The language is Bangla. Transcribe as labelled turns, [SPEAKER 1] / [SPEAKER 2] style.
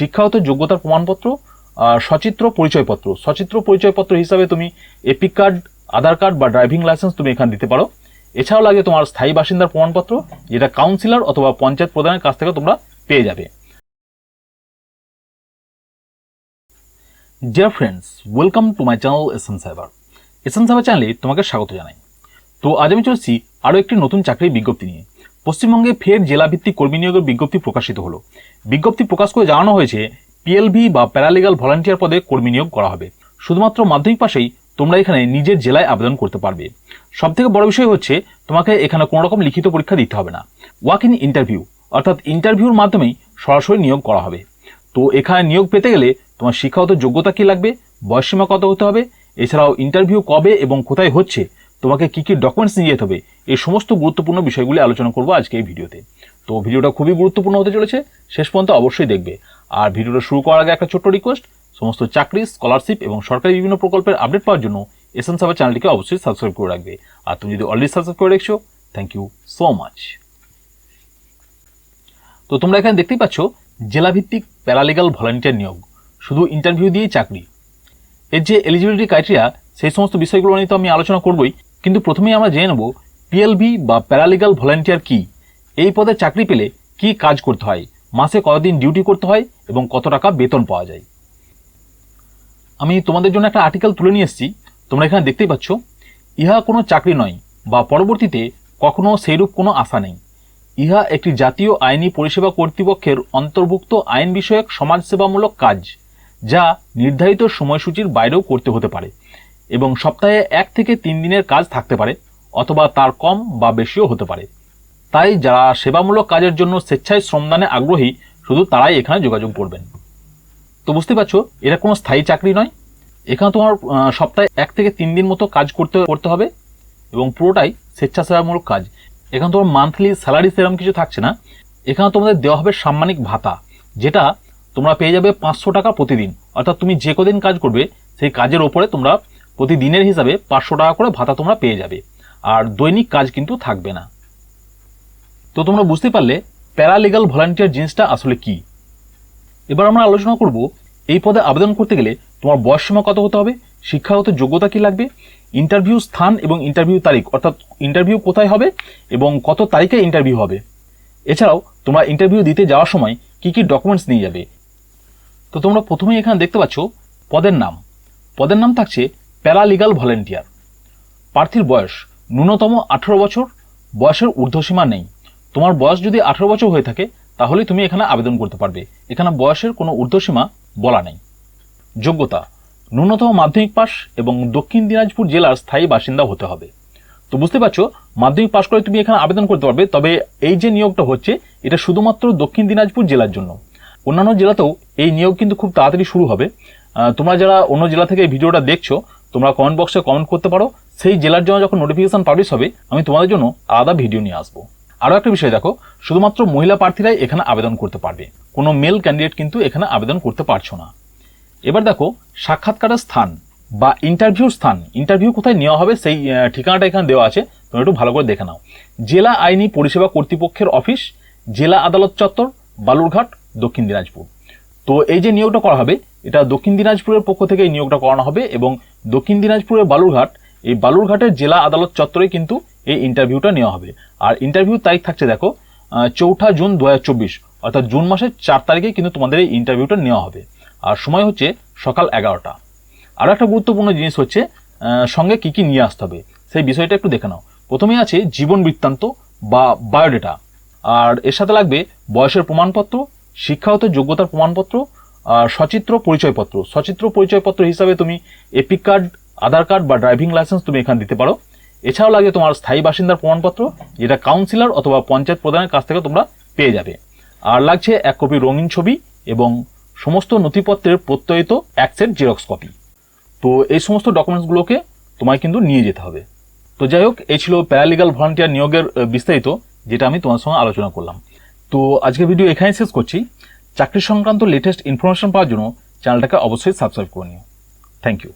[SPEAKER 1] শিক্ষাগত যোগ্যতার প্রমাণপত্র সচিত্র পরিচয়পত্র। সচিত্র পরিচয়পত্র হিসাবে তুমি এপিক কার্ড আধার কার্ড বা ড্রাইভিং লাইসেন্স তুমি এখানে দিতে পারো। এছাড়াও লাগে তোমার স্থায়ী বাসিন্দার প্রমাণপত্র, যেটা কাউন্সিলর অথবা পঞ্চায়েত প্রধানের কাছ থেকে তোমরা পেয়ে যাবে। Dear friends welcome to my channel SN cyber SN cyber চ্যানেলে তোমাকে স্বাগত জানাই। তো আজ আমি চলছি আরও একটি নতুন চাকরির বিজ্ঞপ্তি নিয়ে। পশ্চিমবঙ্গে ফের জেলাভিত্তিক কর্মী নিয়োগের বিজ্ঞপ্তি প্রকাশিত হলো। বিজ্ঞপ্তি প্রকাশ করে জানানো হয়েছে পিএলভি বা প্যারালিগাল ভলান্টিয়ার পদে কর্মী নিয়োগ করা হবে। শুধুমাত্র মাধ্যমিক পাশেই তোমরা এখানে নিজের জেলায় আবেদন করতে পারবে। সব থেকে বড় বিষয় হচ্ছে, তোমাকে এখানে কোনো রকম লিখিত পরীক্ষা দিতে হবে না। ওয়াক ইন ইন্টারভিউ অর্থাৎ ইন্টারভিউর মাধ্যমেই সরাসরি নিয়োগ করা হবে। তো এখানে নিয়োগ পেতে গেলে তোমার শিক্ষাগত যোগ্যতা কি লাগবে, বয়সসীমা কত হতে হবে, এছাড়াও ইন্টারভিউ কবে এবং কোথায় হচ্ছে তোমাকে কি কি ডকুমেন্টস নিয়ে যেতে হবে, এই সমস্ত গুরুত্বপূর্ণ বিষয়গুলি আলোচনা করব আজকে এই ভিডিওতে। তো ভিডিওটা খুবই গুরুত্বপূর্ণ হতে চলেছে, শেষ পর্যন্ত অবশ্যই দেখবে। আর ভিডিওটা শুরু করার আগে একটা ছোট্ট রিকোয়েস্ট সমস্ত চাকরি স্কলারশিপ এবং সরকারি বিভিন্ন প্রকল্পের আপডেট পাওয়ার জন্য এসএন সাবার চ্যানেলটিকে অবশ্যই সাবস্ক্রাইব করে রাখবে। আর তুমি যদি অলরেডি সাবস্ক্রাইব করে রেখেছো থ্যাংক ইউ সো মাচ তো তোমরা এখানে দেখতেই পাচ্ছ, জেলাভিত্তিক প্যারালিগাল ভলান্টিয়ার নিয়োগ, শুধু ইন্টারভিউ দিয়েই চাকরি। এর যে এলিজিবিলিটি ক্রাইটেরিয়া সেই সমস্ত বিষয়গুলো নিয়ে তো আমি আলোচনা করবই। কিন্তু প্রথমেই আমরা জেনে নেব পিএলভি বা প্যারালিগাল ভলান্টিয়ার কি? এই পদে চাকরি পেলে কি কাজ করতে হয়? মাসে কতদিন ডিউটি করতে হয় এবং কত টাকা বেতন পাওয়া যায়? আমি তোমাদের জন্য একটা আর্টিকেল তুলে নিয়ে এসেছি, তোমরা এখানে দেখতেই পাচ্ছ। ইহা কোনো চাকরি নয় বা পরবর্তীতে কখনো সেইরূপ কোনো আশা নেই। ইহা একটি জাতীয় আইনি পরিষেবা কর্তৃপক্ষের অন্তর্ভুক্ত আইন বিষয়ক সমাজসেবামূলক কাজ, যা নির্ধারিত সময়সূচির বাইরেও করতে হতে পারে। এবং সপ্তাহে এক থেকে তিন দিনের কাজ থাকতে পারে, অথবা তার কম বা বেশিও হতে পারে। তাই যারা সেবামূলক কাজের জন্য স্বেচ্ছায় শ্রমদানে আগ্রহী, শুধু তারাই এখানে যোগাযোগ করবেন। তো বুঝতে পারছ, এটা কোনো স্থায়ী চাকরি নয়। এখানে তোমার সপ্তাহে এক থেকে তিন দিন মতো কাজ করতে করতে হবে, এবং পুরোটাই স্বেচ্ছাসেবামূলক কাজ। এখানে তোমার মান্থলি স্যালারি সেরকম কিছু থাকছে না। এখানে তোমাদের দেওয়া হবে সাম্মানিক ভাতা, যেটা তোমরা পেয়ে যাবে পাঁচশো টাকা প্রতিদিন। অর্থাৎ তুমি যে কদিন কাজ করবে, সেই কাজের ওপরে তোমরা প্রতিদিনের হিসাবে পাঁচশো টাকা করে ভাতা তোমরা পেয়ে যাবে। আর দৈনিক কাজ কিন্তু থাকবে না। তো তোমরা বুঝতে পারলে প্যারালিগাল ভলান্টিয়ার জিনিসটা আসলে কি? এবার আমরা আলোচনা করব এই পদে আবেদন করতে গেলে তোমার বয়স সীমা কত হতে হবে শিক্ষাগত যোগ্যতা কি লাগবে ইন্টারভিউ স্থান এবং ইন্টারভিউ তারিখ, অর্থাৎ ইন্টারভিউ কোথায় হবে এবং কত তারিখে ইন্টারভিউ হবে। এছাড়াও তোমরা ইন্টারভিউ দিতে যাওয়ার সময় কি কি ডকুমেন্টস নিয়ে যাবে। তো তোমরা প্রথমেই এখানে দেখতে পাচ্ছ পদের নাম। পদের নাম থাকছে প্যারালিগাল ভলেন্টিয়ার। প্রার্থীর বয়স ন্যূনতম আঠেরো বছর, বয়সের ঊর্ধ্বসীমা নেই। তোমার বয়স যদি আঠেরো বছর হয়ে থাকে তাহলে তুমি এখানে আবেদন করতে পারবে। এখানে বয়সের কোনো ঊর্ধ্বসীমা বলা নেই। যোগ্যতা, ন্যূনতম মাধ্যমিক পাস এবং দক্ষিণ দিনাজপুর জেলার স্থায়ী বাসিন্দা হতে হবে। তো বুঝতে পারছ, মাধ্যমিক পাস করে তুমি এখানে আবেদন করতে পারবে, তবে এই যে নিয়োগটা হচ্ছে, এটা শুধুমাত্র দক্ষিণ দিনাজপুর জেলার জন্য। অন্যান্য জেলাতেও এই নিয়োগ কিন্তু খুব তাড়াতাড়ি শুরু হবে। তোমরা যারা অন্য জেলা থেকে এই ভিডিওটা দেখছ তোমরা কমেন্ট বক্সে কমেন্ট করতে পারো। সেই জেলার জন্য যখন নোটিফিকেশন পাবলিশ হবে, আমি তোমাদের জন্য আলাদা ভিডিও নিয়ে আসব। আরও একটা বিষয় দেখো, শুধুমাত্র মহিলা প্রার্থীরাই এখানে আবেদন করতে পারবে। কোনো মেল ক্যান্ডিডেট কিন্তু এখানে আবেদন করতে পারছ না। এবার দেখো, সাক্ষাৎকারের স্থান বা ইন্টারভিউর স্থান। ইন্টারভিউ কোথায় নেওয়া হবে সেই ঠিকানাটা এখানে দেওয়া আছে। তোমরা একটু ভালো করে দেখে নাও। জেলা আইনি পরিষেবা কর্তৃপক্ষের অফিস জেলা আদালত চত্বর, বালুরঘাট, দক্ষিণ দিনাজপুর। তো এই যে নিয়োগটা করা হবে এটা দক্ষিণ দিনাজপুরের পক্ষ থেকে এই নিয়োগটা করানো হবে এবং দক্ষিণ দিনাজপুরের বালুরঘাট, এই বালুরঘাটের জেলা আদালত চত্বরে কিন্তু এই ইন্টারভিউটা নেওয়া হবে। আর ইন্টারভিউ তারিখ থাকছে দেখো চৌঠা জুন দু হাজার চব্বিশ, অর্থাৎ জুন মাসের চার তারিখে কিন্তু তোমাদের এই ইন্টারভিউটা নেওয়া হবে। আর সময় হচ্ছে সকাল এগারোটা। আরও একটা গুরুত্বপূর্ণ জিনিস হচ্ছে সঙ্গে কি কি নিয়ে আসতে হবে, সেই বিষয়টা একটু দেখে নাও। প্রথমেই আছে জীবন বৃত্তান্ত বা বায়োডেটা। আর এর সাথে লাগবে বয়সের প্রমাণপত্র, শিক্ষাগত যোগ্যতার প্রমাণপত্র আর সচিত্র পরিচয়পত্র। সচিত্র পরিচয়পত্র হিসাবে তুমি এপিক কার্ড আধার কার্ড বা ড্রাইভিং লাইসেন্স তুমি এখানে দিতে পারো। এছাড়াও লাগে তোমার স্থায়ী বাসিন্দার প্রমাণপত্র, যেটা কাউন্সিলর অথবা পঞ্চায়েত প্রধানের কাছ থেকে তোমরা পেয়ে যাবে। আর লাগছে এক কপি রঙিন ছবি এবং সমস্ত নথিপত্রের প্রত্যয়িত এক সেট জেরক্স কপি তো এই সমস্ত ডকুমেন্টসগুলোকে তোমায় কিন্তু নিয়ে যেতে হবে। তো যাই হোক, এই ছিল প্যারালিগাল ভলান্টিয়ার নিয়োগের বিস্তারিত, যেটা আমি তোমার সঙ্গে আলোচনা করলাম। তো আজকের ভিডিও এখানেই শেষ করছি। চাকরি সংক্রান্ত লেটেস্ট ইনফরমেশন পাওয়ার জন্য চ্যানেলটাকে অবশ্যই সাবস্ক্রাইব করে নিও। Thank you